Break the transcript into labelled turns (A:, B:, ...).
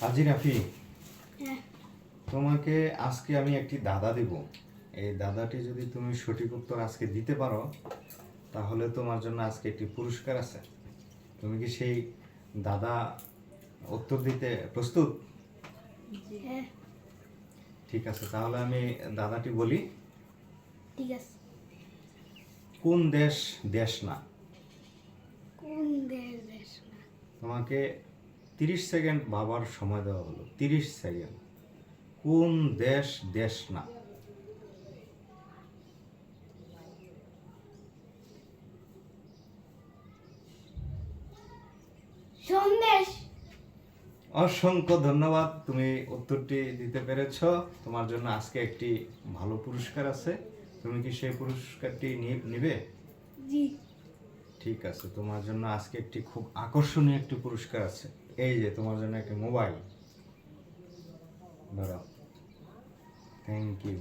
A: হাজি রাফি
B: হ্যাঁ।
A: তোমাকে আজকে আমি একটি দাদা দেব। এই দাদাটি যদি তুমি সঠিক উত্তর আজকে দিতে পারো তাহলে তোমার জন্য আজকে একটি পুরস্কার আছে। তুমি কি সেই দাদা উত্তর দিতে প্রস্তুত?
B: হ্যাঁ।
A: ঠিক আছে তাহলে আমি দাদাটি বলি।
B: ঠিক আছে।
A: কোন দেশ দেশ না?
B: কোন দেশ দেশ না?
A: তোমাকে তিরিশ সেকেন্ড ভাবার সময় দেওয়া হলো। তিরিশ সেকেন্ড। কোন দেশ দেশ না। অসংখ্য ধন্যবাদ তুমি উত্তরটি দিতে পেরেছ। তোমার জন্য আজকে একটি ভালো পুরস্কার আছে। তুমি কি সেই পুরস্কারটি নিবে?
B: জি।
A: ঠিক আছে, তোমার জন্য আজকে একটি খুব আকর্ষণীয় একটি পুরস্কার আছে। এই যে, তোমার জন্য একটি মোবাইল। ধরো থ্যাংক ইউ